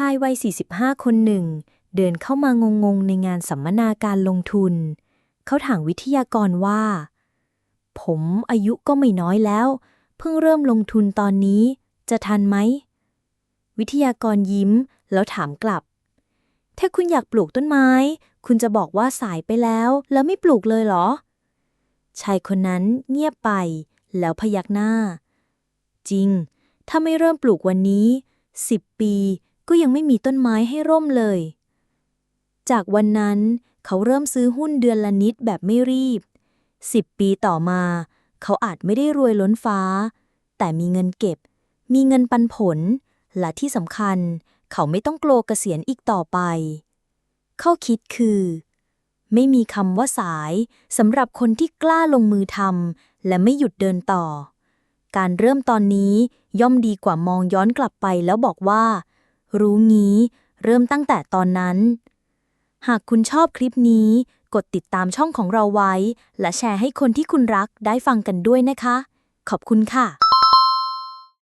ชายวัย 45 คนหนึ่ง เดินเข้ามางงๆ ในงานสัมมนาการลงทุน เขาถามวิทยากรว่า ผมอายุก็ไม่น้อยแล้ว เพิ่งเริ่มลงทุนตอนนี้ จะทันไหม วิทยากรยิ้มแล้วถามกลับ ถ้าคุณอยากปลูกต้นไม้ คุณจะบอกว่าสายไปแล้ว แล้วไม่ปลูกเลยเหรอ ชายคนนั้นเงียบไป แล้วพยักหน้า จริง ถ้าไม่เริ่มปลูกวันนี้สิบปี ก็ยังไม่มีต้นไม้ให้ร่มเลย จากวันนั้นเขาเริ่มซื้อหุ้นเดือนละนิดแบบไม่รีบ สิบปีต่อมา เขาอาจไม่ได้รวยล้นฟ้า แต่มีเงินเก็บ มีเงินปันผล และที่สำคัญ เขาไม่ต้องกลัวเกษียณอีกต่อไป ข้อคิดคือ ไม่มีคำว่าสายสำหรับคนที่กล้าลงมือทำและไม่หยุดเดินต่อ การเริ่มตอนนี้ย่อมดีกว่ามองย้อนกลับไปแล้วบอกว่า รู้งี้ เริ่มตั้งแต่ตอนนั้น หากคุณชอบคลิปนี้ กดติดตามช่องของเราไว้ และแชร์ให้คนที่คุณรักได้ฟังกันด้วยนะคะ ขอบคุณค่ะ